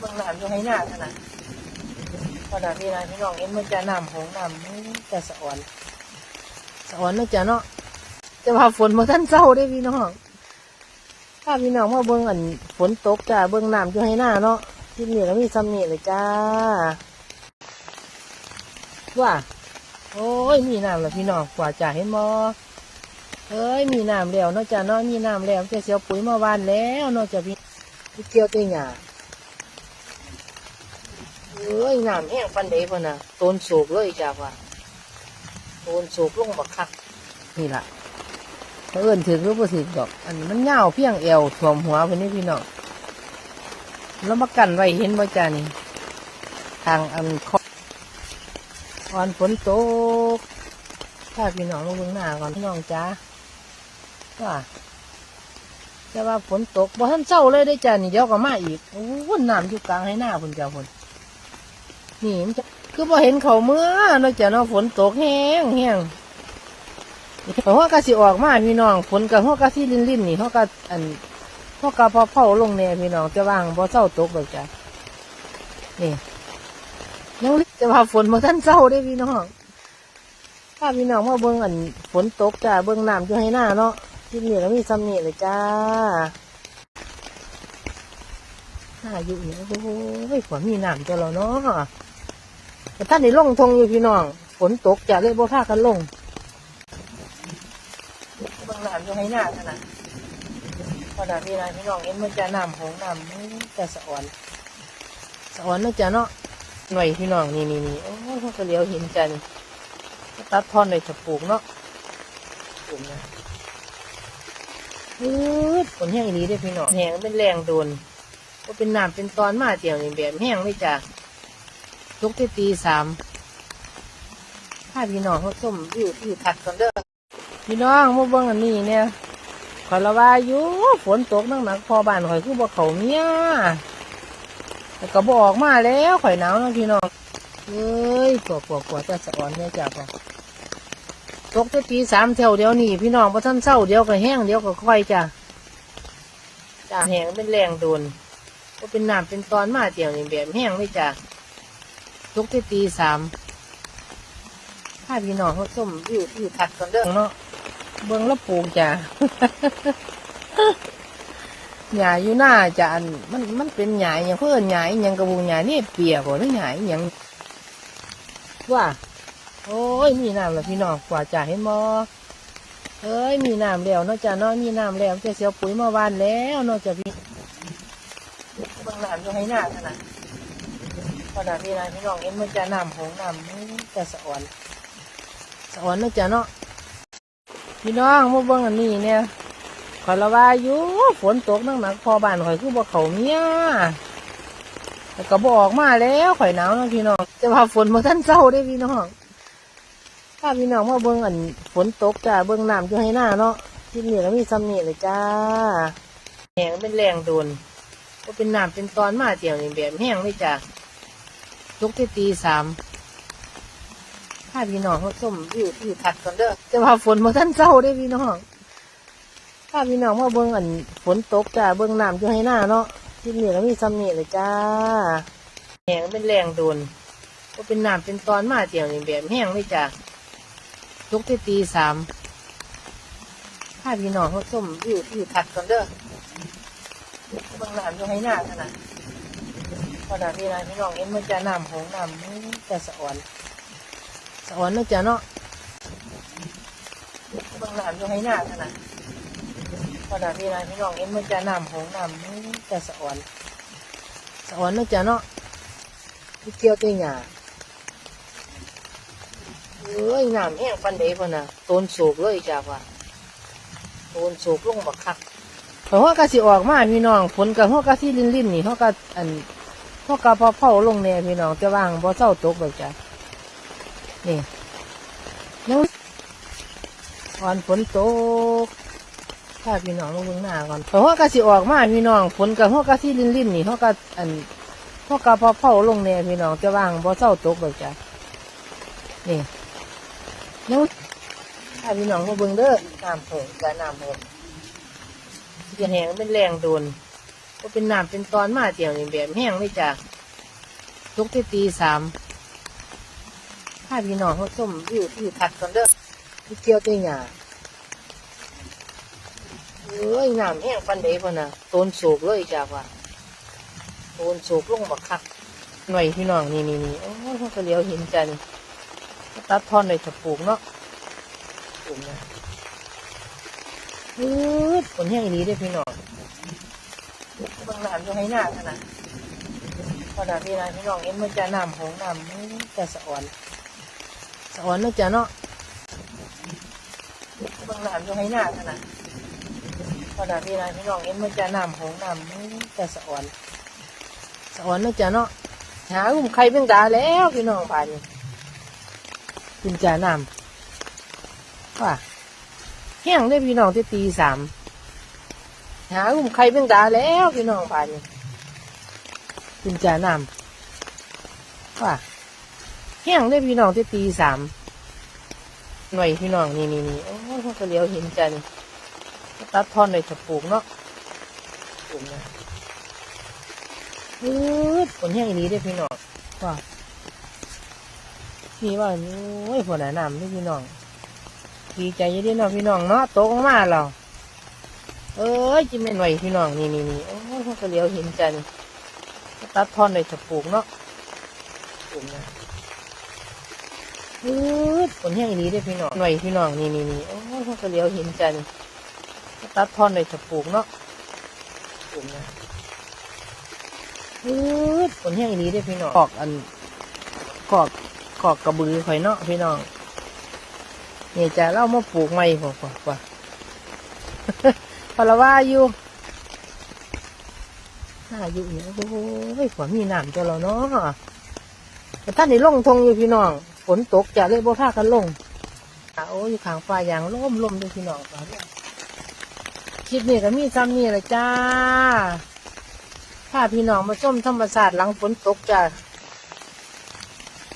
เบื้องหน้าอยู่ให้หน้าขนาดขนาดนี้นะพี่น้องเอ็นมันจะน้ำหงน้ำมันจะสะอ่อนสะอ่อนนาะจ้ะเนาะจะพาฝนมาท่านเศร้าได้พี่น้องถ้าพี่น้องมาเบื้องอันฝนตกจ้ะเบื้องน้ำอยู่ให้หน้าเนาะที่นี่ก็มีซ้ำนี่เลยจ้าว่าโอ้ยมีน้ำแล้วพี่น้องกว่าจะเห็นมอเอ้ยมีน้ำแล้วนาะจ้ะเนาะมีน้ำแล้วจะเสียวปุ๋ยมาวานแล้วนาะจ้ะพี่เกี่ยวตัวหยา เอ้ยน้ำแห้งปันเดพะนะโตนสูบเลยจ้าว่าโตนสูบลงบักคัก นี่ล่ะถ้าเอิ้นถึงหรือบ่ถึงดอก อันนี้มันยาวเพียงเอวถ่วมหัวเพิ่นนี่พี่น้องแล้วมากันไว้เห็นบ่จ้านี่ ทางอันคออ่อนฝนตกถ้าพี่น้องลงเบื้องหน้าก่อนพี่น้องจ้าว่าแต่ว่าฝนตกบ่ทันเศร้าเลยได้จ้านี่เดี๋ยวก็มาอีกโอ้น้ำอยู่กลางให้หน้าพุ่นจ้าพุ่น นี่มันจะคือพอเห็นเขาเมื่อเนอกจากเนาะฝนตกแห้งแห้งหัวกะสิออกมาพี่น้องฝนกับหัวกะสิลินลินนี่หัวกะอันหัวกะพอเผาลงแน่พี่น้องจะว่างพอเศร้าตกเลยจ้ะนี่ยังจะว่าฝนมาท่านเศร้าได้พี่น้องถ้าพี่น้องมาเบิ่งอันฝนตกจ้ะเบิ่งน้ำอยู่ให้หน้าเนาะที่นี่ก็มีซ้ำนี่เลยจ้าหน้าอยู่เนี่ยโอ้ยฝนมีน้ำจะแล้วเนาะ แต่ท่านนี่ลงทงอยู่พี่น้องฝนตกจะเลยบ่พากันลงบางน้ำอยู่ให้หน้าขนาดขนาดนี้นะพี่น้องเอ็นมันจะน้ำหงน้ำมันจะสะอ่อนสะอ่อนเนาะจ้ะเนาะหน่อยพี่น้องนี่นี่นี่โอ้ยเขาก็เลี้ยวเห็นจันตัดท่อนเลยจะปลูกเนาะปลูกนะอืดฝนแห้งอีนี้ได้พี่น้องแห้งเป็นแรงโดนก็เป็นน้ำเป็นตอนมาเจียวนี่แบบแห้งเลยจ้ะ ลุกที่ตีสามถ้าพี่น้องเขาส้มวิวที่ถัดกันเด้อพี่น้องมาเบิ่งอันนี้เนี่ยขอยละว่าอยู่ฝนตกหนักหนักพอบ้านข่อยคือบ่เขาเมียแต่ก็บออกมาแล้วข่อยหนาวนะพี่น้องเอ้ยปวดปวดปวดจะสะอ่อนเนี่ยจ้าพอตกที่ตีสามแถวเดียวนี่พี่น้องพอท่านเศร้าเดียวก็แห้งเดียวก็ค่อยจ้าจ้าแห้งเป็นแรงโดนก็เป็นน้ำเป็นตอนมาเจียวนี่แบบแห้งเลยจ้า ลุกที่ตีสามถ้าพี่น้องเขาส้มวิวที่ถัดกันเด้องเนาะเบิ้องล้วปลูกจ้ะหญ้าอยู่หน้าจ้ะอันมันมันเป็นหญ้าอย่างเพื่อนหญ้าอย่างกระบุงหญ้านี่เปียกบ่หรือหญ้าอย่างว่า โอ้ยมีน้ำแล้วพี่น้องกว่าจะเห็นมอเอ้ยมีน้ำแล้วนาะจ้ะเนาะมีน้ำแล้วจะเสียวปุ๋ยมาวานแล้วนาะจ้ะพี่เบิ้งน้ำอยู่ให้หน้าขนาด ขนาดนี้นะพี่น้องเอ็นมันจะน้ำหงน้ำจะสะอ่อนสะอ่อนนะจ้ะเนาะพี่น้องมาเบิ่งอันนี้เนี่ยขอยละว่าอยู่ฝนตกนักหนักพอบ้านข่อยคือบ่เขาเมียแต่ก็บออกมาแล้วข่อยหนาวนะพี่น้องจะพาฝนมาท่านเศร้าได้พี่น้องถ้าพี่น้องมาเบิ่งอันฝนตกจ้ะเบิ่งน้ำอยู่ให้หน้าเนาะที่นี่ก็มีซ้ำนี่เลยจ้าแหงเป็นแรงโดนก็เป็นน้ำเป็นตอนมาเจียวนี่แบบแห้งเลยจ้ะ ลุกที่ตีสามถ้าพี่น้องเขาส้มวิวที่ถัดกันเด้อจะพาฝนมาท่านเศร้าได้พี่น้องถ้าพี่น้องมาเบิ่งอันฝนตกจ้าเบิ่งน้ำอยู่ให้หน้าเนาะที่นี่ก็มีซ้ำนี่เลยจ้าแหงเป็นแรงโดนก็เป็นน้ำเป็นตอนมาเจียวนี่แบบแห้งเลยจ้าลุกที่ตีสามถ้าพี่น้องเขาส้มวิวที่ถัดกันเด้อเบิ่งน้ำอยู่ให้หน้าขนาด ขนาดนี้นะพี่น้องเอ็นมันจะน้ำหงน้ำมันจะสะอ่อนสะอ่อนนาะจ้ะเนาะบางน้ำอยู่ให้หน้าขนาดขนาดนี้นะพี่น้องเอ็นมันจะน้ำหงน้ำมันจะสะอ่อนสะอ่อนนาะจ้ะเนาะพี่เกี่ยวตัวหยาเอ้ยน้ำแห้งปันเดพะนะโตนสูบเลยจ้ะว่าโตนสูบลงบักคักเพราะว่ากะสิออกมาพี่น้องฝนกับหัวกะสิลินลินๆนี่เขากะอัน พวกกาพอเผาลงเนี่ยพี่น้องจะว่างบ่เศร้าตกแบบจ้ะนี่ยังก่อนฝนตกถ้าพี่น้องลงเบื้องหน้าก่อนเพราะว่ากาสิออกมาพี่น้องฝนกับพวกกาสิลินลินๆนี่เขากาอันพวกกาพอเผาลงเนี่ยพี่น้องจะว่างบ่เศร้าตกแบบจ้ะนี่ยังถ้าพี่น้องมาเบิ่งเด้อน้ำเพิ่มกับน้ำเพิ่มเสียแหงเป็นแรงโดน ก็เป็นน้ำเป็นตอนมาเตียวนี่แบบแห้งเลยจ้ะตกที่ตีสามถ้าพี่น้องเขาส้มวิวที่ทัดกันเด้อที่เกี่ยวเตียงเอ้ยน้ำแห้งปันเดพอนะโตนโศกเลยจ้ะว่าโตนโศกลงบักคักหน่อยพี่น้องนี่นี่นี่โอ้ยเขาก็เลี้ยวห็นจันตัดท่อนเลยถ้าปลูกเนาะปลูกนะอืดผลแห้งอีนี้ได้พี่น้อง บางหลานจะให้หน้าขนาดขนาดนี้นะพี่น้องเอ็มมันจะนำของนำจะสะอ่อนสะอ่อนนึกจะเนาะบางหลานจะให้หน้าขนาดขนาดนี้นะพี่น้องเอ็มมันจะนำของนำจะสะอ่อนสะอ่อนนึกจะเนาะหาอุ้มไข่เป็นตาแล้วพี่น้องผ่านนี่คุณจะนำว่าแห้งได้พี่น้องที่ตีสาม หาอุ้มไข่เป็นตาแล้วพี่น้องผ่านนี่คุณจ่านำว่าแห้งได้พี่น้องที่ตีสามหน่วยพี่น้องนี่นี่นี่โอ้ยเขาก็เลี้ยวเห็นจันตัดท่อนเลยถ้าปลูกเนาะปลูกนะอืดผลแห้งอีนี้ได้พี่น้องว่าพี่ว่าโอ้ยผลหนาน้ำนี่พี่น้องดีใจยี่ดีเนาะพี่น้องเนาะโตมาแล้ว เอ้ยจิไม่นไหวพี่น้องนี่นี่นี่โอ้ยเขาเลี้ยวเห็นจันตัดท่อนเลยถ้าปลูกเนาะปลูกนะอืดผลแห้งอีนี้ได้พี่น้องหน่วยพี่น้องนี่นี่นี่โอ้ยเขาเลี้ยวเห็นจันตัดท่อนเลยถ้าปลูกเนาะปลูกนะอืดผลแห้งอีนี้ได้พี่น้องกอกอันกอกกอกกระบือข่อยเนาะพี่น้องเนี่ยจะเล่ามาปลูกใหม่พอกว่าว่า อละว่าอยู่น่าอยู่เนี่ยโอ้ยฝนมีน้ำตัวเราเนาะแต่ท่านนี่ลงทงอยู่พี่น้องฝนตกจะเลยบ่พากันลงโอ้ยอยู่ขางฟ้าอย่างล่มล่มด้วยพี่น้องคลิปนี้ก็มีซ้ำนี่แหละจ้าพาพี่น้องมาส้มธรรมศาสตร์หลังฝนตกจ้า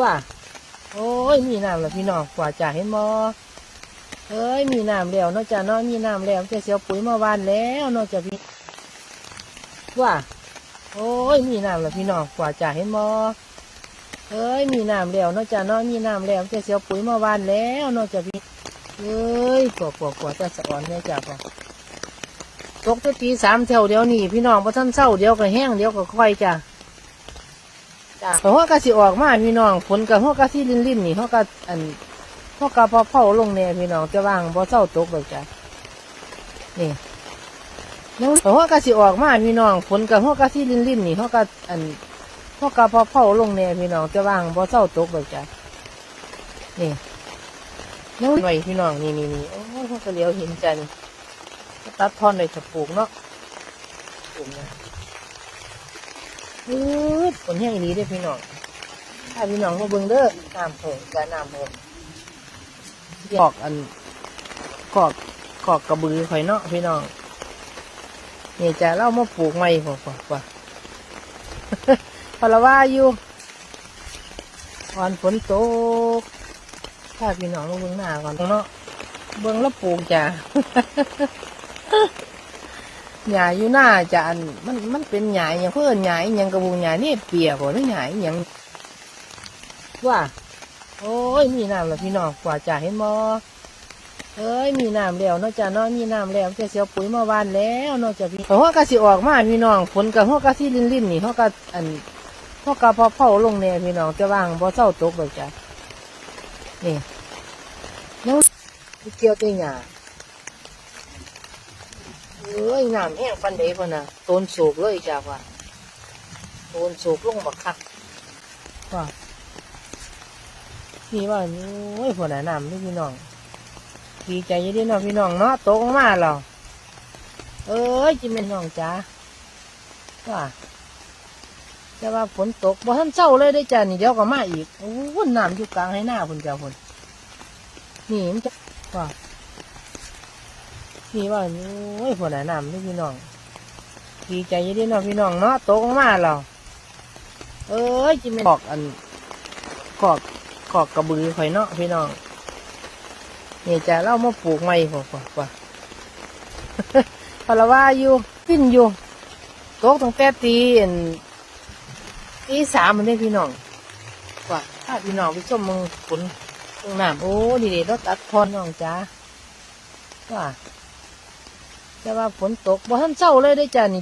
ว่า โอ้ยมีน้ำแล้วพี่น้องกว่าจะเห็นมอ เอ้ยมีน้ำแล้วนอกจากนาะมีน้ำแล้วจะเสียวปุ๋ยมาวานแล้วนอกจากพี่ว่า โอ้ยมีน้ำแล้วพี่น้องกว่าจะเห็นมอเอ้ยมีน้ำแล้วนอกจากนาะมีน้ำแล้วจะเสียวปุ๋ยมาวานแล้วนอกจากพี่เอ้ยกว่ากว่ากว่าจะสะอ่อนแน่จ้ะพ่อตกแตะตีสามแถวเดียวนี่พี่น้องพอท่านเศร้าเดียวก็แห้งเดียวก็ค่อยจ้ะจ้ะเพราะว่ากะสิออกมาพี่น้องฝนกับหัวกะสิลิ้นลิ้นๆนี่เขาก็อัน พวกกาพอเผาลงเนี่ยพี่น้องจะว่างพอเศร้าตกเลยจ้ะนี่ยังเพราะว่ากะสิออกมาพี่น้องฝนกับหัวกะสิลิ้นลิ้นๆนี่เขาก็อันพวกกาพอเผาลงเนี่ยพี่น้องจะว่างพอเศร้าตกเลยจ้ะนี่ยังหน่อยพี่น้องนี่นี่นี่โอ้ยเขาก็เลี้ยวเห็นจันตัดท่อนเลยถ้าปลูกเนาะปลูกนะอืดผลแห้งอีนี้ได้พี่น้องถ้าพี่น้องมาเบิ่งเด้อน้ำเพิ่มจะน้ำเพิ่ม กอกอันกอกกอกกระบือข่อยเนาะพี่น้องนี่จะเล่ามาปลูกใหม่พอกว่าว่าพอละว่าอยู่วันฝนตกถ้าพี่น้องลงเบื้องหน้าก่อนเนาะเบื้องแล้วปลูกจ้ะหญ้าอยู่หน้าจะอันมันมันเป็นหญ้าอย่างเพื่อนหญ้าอย่างกระบุงหญ้านี่เปียกบ่หรือหญ้าอย่างว่า โอ้ยมีน้ำแล้วพี่น้องกว่าจะเห็นมอเอ้ยมีน้ำแล้วนอกจากเนาะมีน้ำแล้วจะเสียวปุ๋ยมาวานแล้วนอกจากพี่เพราะว่ากะสิออกมาพี่น้องฝนกับหัวกะสิลิ้นลิ้นๆนี่เขาก็อันเขาก็พอเผาลงเนี่ยพี่น้องจะว่างพอเศร้าตกเลยจ้ะนี่ยังเกี่ยวเตียาเอ้ยน้ำแห้งฟันเดพอนะโตนโศกเลยจ้ะว่าโตนโศกลงบักคักว่า พี่ว่าโอ้ยผลน้ำนี่พี่น้องดีใจยี่ดีเนาะพี่น้องเนาะตกมาแล้วเอ้ยจิเป็นน้องจ้าว่าแต่ว่าฝนตกบ่ทันเศร้าเลยได้จ้านี่เดี๋ยวก็มาอีกโอ้น้ำอยู่กลางให้หน้าพุ่นจ้าพุ่นนี่มันจะว่าพี่ว่าโอ้ยผลน้ำนี่พี่น้องดีใจยี่ดีเนาะพี่น้องเนาะตกมาแล้วเอ้ยจิเป็นบอกอัน กกอกกระบือข่อยเนาะพี่น้องนี่จะเล่ามาปลูกใหม่พอกว่าว่าพอละว่าอยู่ปิ้นอยู่ตกตั้งแต่ตีตีสามมันได้พี่น้องว่าถ้าพี่น้องไปชมมึงฝนตรงน้ำโอ้ดีเด็ดรถตัดพรน้องจ้าว่าแต่ว่าฝนตกบ่ทันเศร้าเลยได้จ้านี่